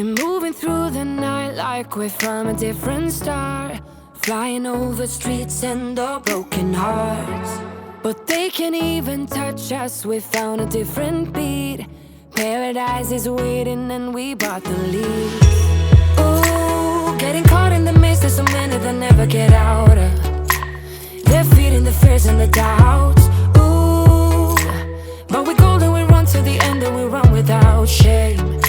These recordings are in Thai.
We're moving through the night like we're from a different star. Flying over streets and our broken hearts. But they can't even touch us, we found a different beat. Paradise is waiting and we bought the lead. Ooh, getting caught in the mist, there's so many that never get out of. They're feeding the fears and the doubts. Ooh, but we're golden, we run to the end and we run without shame.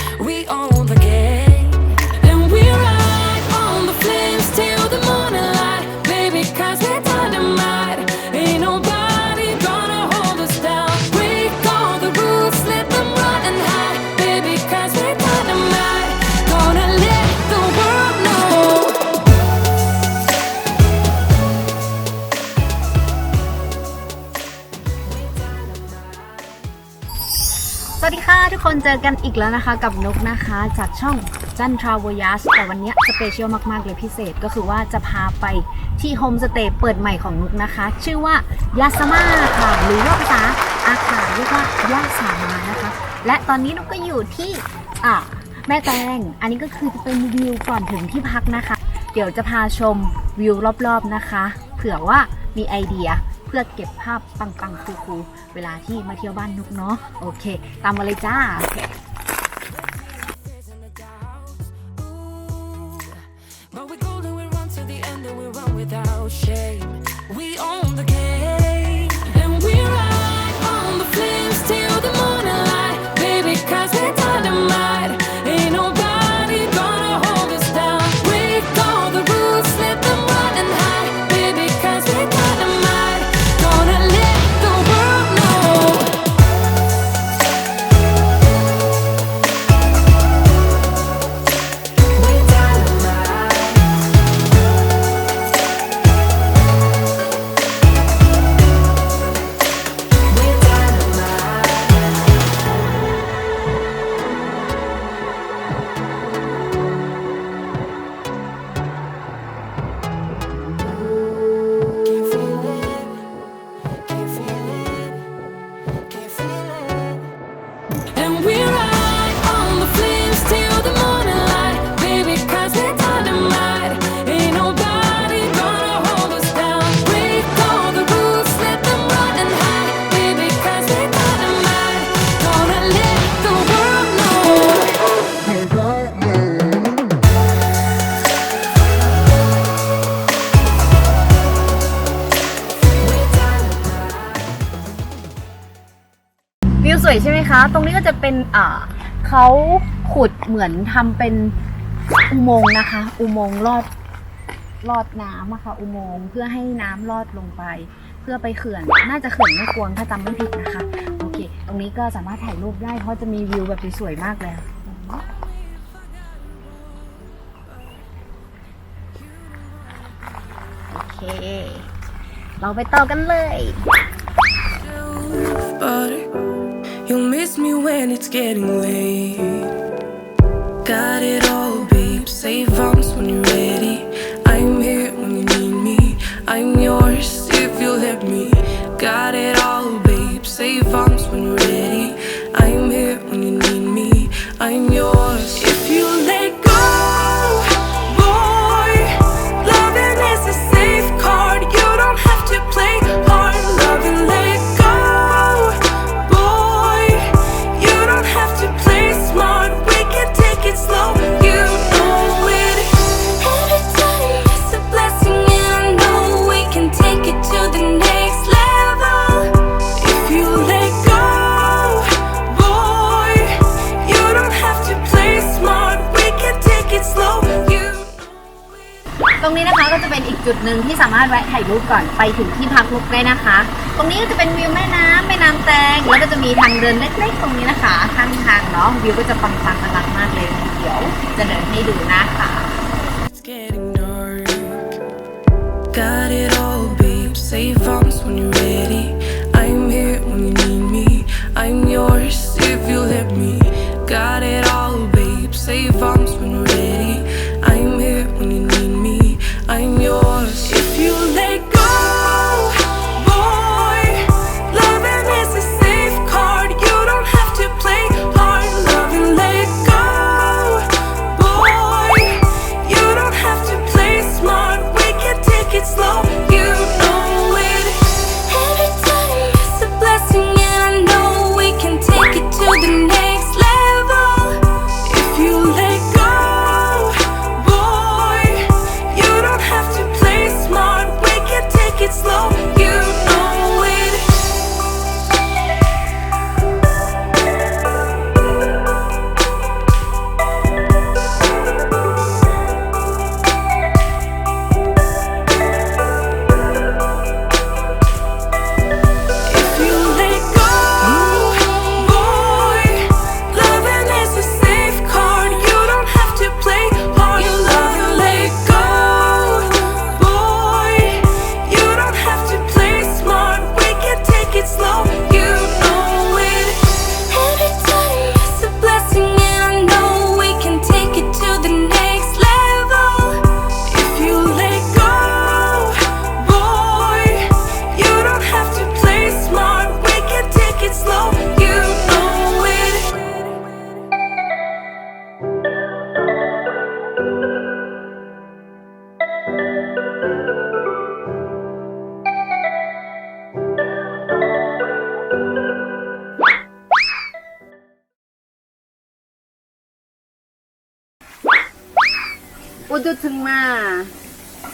คนเจอกันอีกแล้วนะคะกับนกนะคะจากช่องจันทราวยัสแต่วันนี้สเปเชียลมากๆเลยพิเศษก็คือว่าจะพาไปที่โฮมสเตย์เปิดใหม่ของนุกนะคะ ชื่อว่ายาสมาค่ะหรือว่าภาษาอาขาเรียกว่ายาสามานะคะ และตอนนี้นุกก็อยู่ที่อ่าแม่แตงอันนี้ก็คือจะเป็นวิวก่อนถึงที่พักนะคะ เดี๋ยวจะพาชมวิวรอบๆนะคะ เผื่อว่ามีไอเดีย พื่อเก็บภาพปังๆคูลๆเวลาที่มาเที่ยวบ้านนุกเนาะโอเค ตามมาเลยจ้าโอเค วยใช่ไหมคะ ตรงนี้ก็จะเป็นอ่าเขาขุดเหมือนทำเป็นอุโมงค์นะคะ อุโมงค์ลอดลอดน้ำอะค่ะ อุโมงค์เพื่อให้น้ำลอดลงไป เพื่อไปเขื่อน น่าจะเขื่อนไม่กวงถ้าจำไม่ผิดนะคะ โอเค ตรงนี้ก็สามารถถ่ายรูปได้เพราะจะมีวิวแบบสวยๆมากเลยโอเค เราไปต่อกันเลย But you'll me when it's getting late. Got it all, babe. Save arms when you're ready. I'm here when you need me. I'm yours if you let me. Got it all, babe. Save arms when you're ready. จุดหนึ่งที่สามารถแวะถ่ายรูปก่อนไปถึงที่พักลุกได้นะคะ ตรงนี้ก็จะเป็นวิวแม่น้ำแม่น้ำแตงแล้วก็จะมีทางเดินเล็กๆตรงนี้นะคะข้างทางเนาะวิวก็จะปังๆน่ารักมากเลยเดี๋ยวจะเดินให้ดูนะคะ Got it all,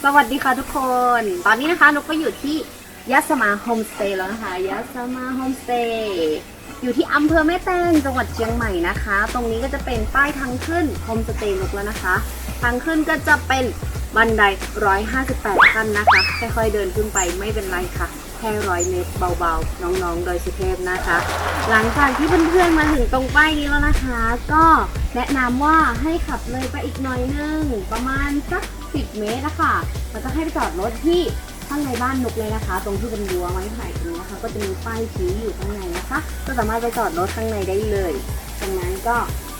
สวัสดีค่ะทุกคน ตอนนี้นะคะนกก็อยู่ที่ยัสมาโฮมสเตย์แล้วนะคะยัสมาโฮมสเตย์อยู่ที่อำเภอแม่แตงจังหวัดเชียงใหม่นะคะ ตรงนี้ก็จะเป็นป้ายทางขึ้นโฮมสเตย์นกแล้วนะคะ ทางขึ้นก็จะเป็นบันได 158 ขั้นนะคะ ค่อยๆเดินขึ้นไปไม่เป็นไรค่ะ แค่ร้อยเมตรเบาๆ น้องๆ โดยสุเทพนะคะ หลังจากที่เพื่อนๆ มาถึงตรงป้ายนี้แล้วนะคะ ก็แนะนำว่าให้ขับเลยไปอีกหน่อยนึง ประมาณสัก 10 เมตรนะคะแล้วก็ให้ไปจอดรถที่ข้างในบ้านนกเลยนะคะ ตรงที่เป็นรั้วไม้ไผ่ตรงนี้นะคะก็จะมีป้ายชี้อยู่ข้างในนะคะ ก็สามารถไปจอดรถข้างในได้เลยจากนั้นก็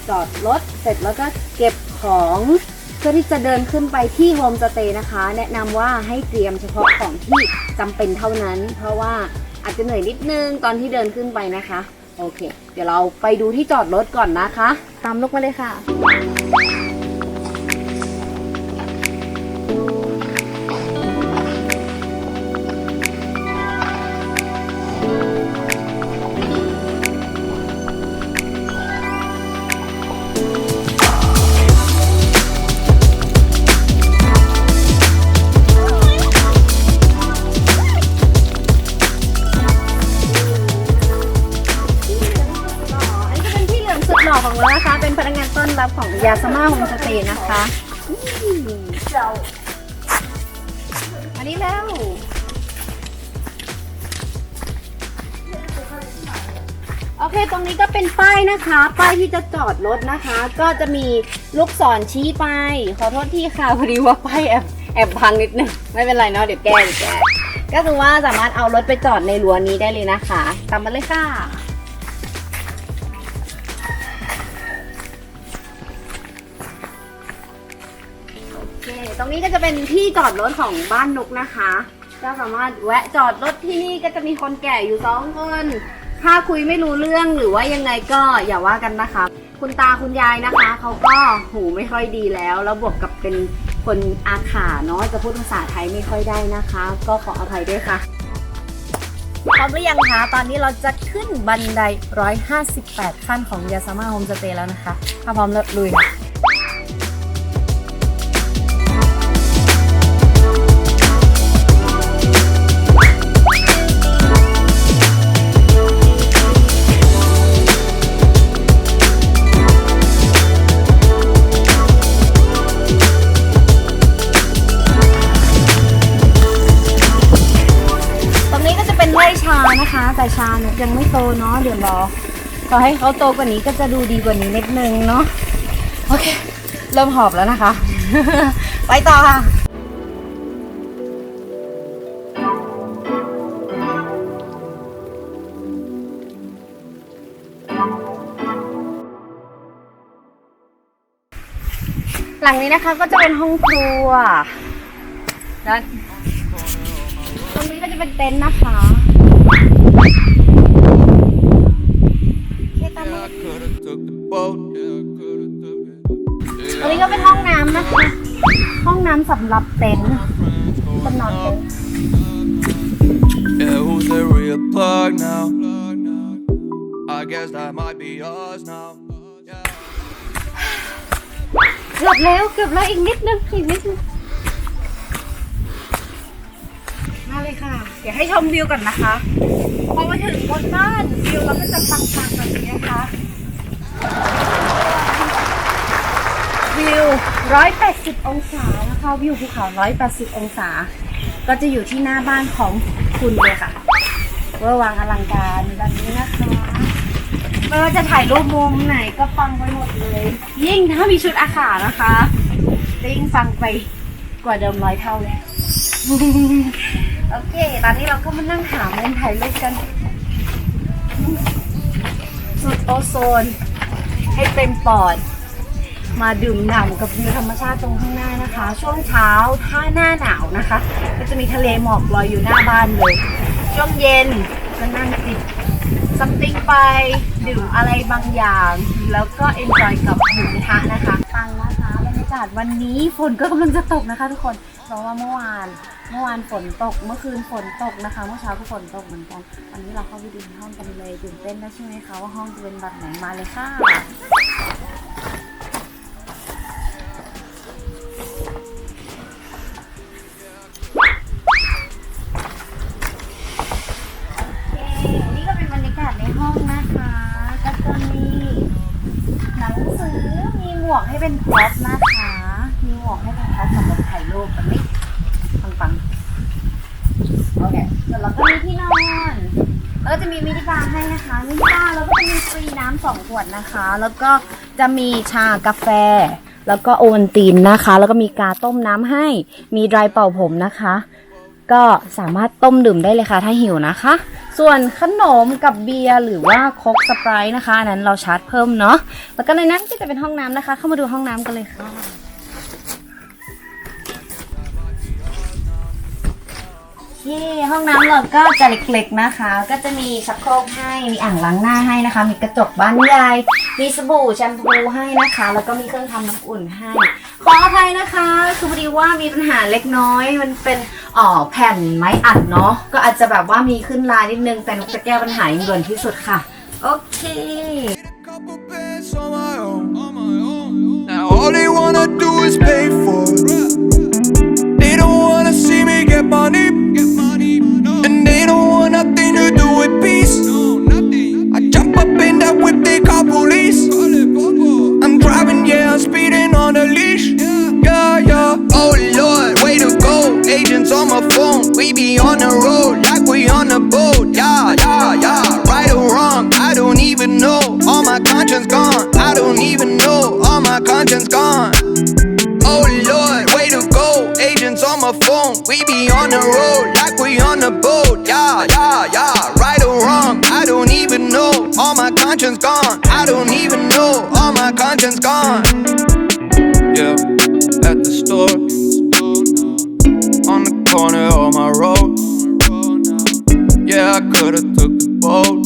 จอดรถเสร็จแล้วก็เก็บของเพื่อที่จะเดินขึ้นไปที่โฮมสเตย์นะคะ แนะนำว่าให้เตรียมเฉพาะของที่จำเป็นเท่านั้น เพราะว่าอาจจะเหนื่อยนิดนึงตอนที่เดินขึ้นไปนะคะ โอเค เดี๋ยวเราไปดูที่จอดรถก่อนนะคะ ตามลูกมาเลยค่ะ อันนี้แล้ว โอเค ตรงนี้ก็เป็นป้ายนะคะ ป้ายที่จะจอดรถนะคะ ก็จะมีลูกศรชี้ไป ขอโทษที่ค่ะพอดีว่าป้ายแอบแอบพังนิดนึง ไม่เป็นไรเนาะ เดี๋ยวแก้เดี๋ยวแก้ก็คือว่าสามารถเอารถไปจอดในรั้วนี้ได้เลยนะคะ ตามมาเลยค่ะ เคตรงนี้ก็จะเป็นที่จอดรถของบ้านนุกนะคะ ก็สามารถแวะจอดรถที่นี่ก็จะมีคนแก่อยู่สองคน ถ้าคุยไม่รู้เรื่องหรือว่ายังไงก็อย่าว่ากันนะคะ คุณตาคุณยายนะคะเขาก็หูไม่ค่อยดีแล้ว แล้วบวกกับเป็นคนอาขาเนาะจะพูดภาษาไทยไม่ค่อยได้นะคะ ก็ขออภัยด้วยค่ะพร้อมหรือยังคะตอนนี้เราจะขึ้นบันได 158 ขั้นของยาซาม่าโฮมสเตย์แล้วนะคะ ถ้าพร้อมแล้วลุยค่ะ เนี่ยยังไม่โตเนาะเดี๋ยวรอรอให้เขาโตกว่านี้ก็จะดูดีกว่านี้นิดนึงเนาะโอเค เริ่มหอบแล้วนะคะ ไปต่อค่ะหลังนี้นะคะก็จะเป็นห้องครัวแล้วตรงนี้ก็จะเป็นเต็นท์นะคะเคตามา ตรงนี้ก็เป็นห้องน้ำนะคะ ห้องน้ำสำหรับเต็นท์สำหรับเต็นท์ Yeah, who's the real plug now? I guess that might be us now. Yeah. เกือบแล้วเกือบแล้วอีกนิดนึงอีกนิดนึงมาเลยค่ะ เดี๋ยวให้ชมวิวก่อนนะคะ พอมาถึงบนบ้านวิวเราก็จะปังๆแบบนี้นะคะ วิว 180 องศานะคะวิวภูเขา 180 องศา ก็จะอยู่ที่หน้าบ้านของคุณเลยค่ะเวอร์วังอลังการแบบนี้นะคะไม่ว่าจะถ่ายรูปมุมไหนก็ฟังไปหมดเลย ยิ่งถ้ามีชุดอาขานะคะจะยิ่งฟังไปกว่าเดิมร้อยเท่าเลยโอเค ตอนนี้เราก็มานั่งหามุมถ่ายรูปกัน สุดโอโซน ให้เต็มปอด มาดื่มด่ำกับวิวธรรมชาติตรงข้างหน้านะคะ ช่วงเช้าถ้าหน้าหนาวนะคะ ก็จะมีทะเลหมอกลอยอยู่หน้าบ้านเลย ช่วงเย็นก็นั่งจิบซัมติงไปดื่มอะไรบางอย่าง แล้วก็เอนจอยกับหมูกระทะนะคะฟังนะคะบรรยากาศวันนี้ฝนก็กำลังจะตกนะคะทุกคนเพราะว่าเมื่อวานเมื่อวานฝนตกเมื่อคืนฝนตกนะคะเมื่อเช้าก็ฝนตกเหมือนกันวันนี้เราเข้าไปดูห้องกันเลยตื่นเต้นนะใช่ไหมคะว่าห้องจะเป็นแบบไหนมาเลยค่ะ มีมินิบาร์ให้นะคะมินิบาร์แล้วก็มีฟรีน้ำสองขวดนะคะ แล้วก็จะมีชากาแฟ แล้วก็โอวัลตินนะคะ แล้วก็มีกาต้มน้ำให้มีไดรายเป่าผมนะคะ ก็สามารถต้มดื่มได้เลยค่ะถ้าหิวนะคะ ส่วนขนมกับเบียร์หรือว่าโคกสไปร์นะคะอันนั้นเราชาร์จเพิ่มเนาะแล้วก็ในนั้นก็จะเป็นห้องน้ำนะคะ เข้ามาดูห้องน้ำกันเลยค่ะ ที่ห้องน้ำเราก็จะเล็กๆนะคะ ก็จะมีชักโครกให้ มีอ่างล้างหน้าให้นะคะ มีกระจกบ้านใหญ่มีสบู่แชมพูให้นะคะ แล้วก็มีเครื่องทำน้ำอุ่นให้ ขออภัยนะคะ คือพอดีว่ามีปัญหาเล็กน้อย มันเป็นอ๋อแผ่นไม้อัดเนาะ ก็อาจจะแบบว่ามีขึ้นลายนิดนึง แต่นุกจะแก้ปัญหาอย่างด่วนที่สุดค่ะ โอเค Now all they wanna do is pay for it. Get money. Get money. No. And they don't All my conscience gone. I don't even know. All my conscience gone. Yeah, at the store. On the corner of my road. Yeah, I could've took the boat.